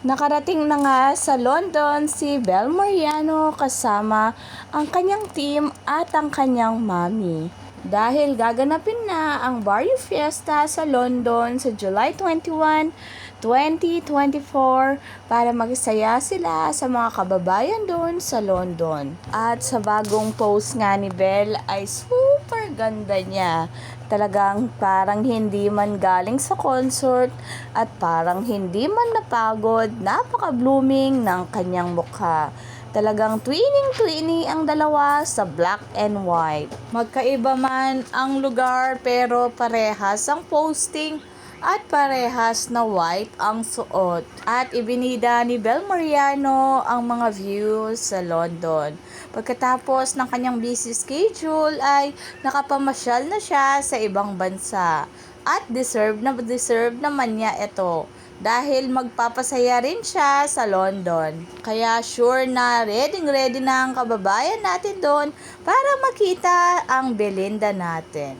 Nakarating na nga sa London si Bel Mariano kasama ang kanyang team at ang kanyang mami. Dahil gaganapin na ang Barrio Fiesta sa London sa July 21, 2024 para magsaya sila sa mga kababayan doon sa London. At sa bagong post nga ni Belle ay super ganda niya. Talagang parang hindi man galing sa concert at parang hindi man napagod, napaka-blooming ng kanyang mukha. Talagang twinning-twinning ang dalawa sa black and white. Magkaiba man ang lugar pero parehas ang posting at parehas na white ang suot. At ibinida ni Bel Mariano ang mga views sa London. Pagkatapos ng kanyang busy schedule ay nakapamasyal na siya sa ibang bansa. At deserve na deserve naman niya ito dahil magpapasaya rin siya sa London. Kaya sure na ready ready na ang kababayan natin doon para makita ang Belinda natin.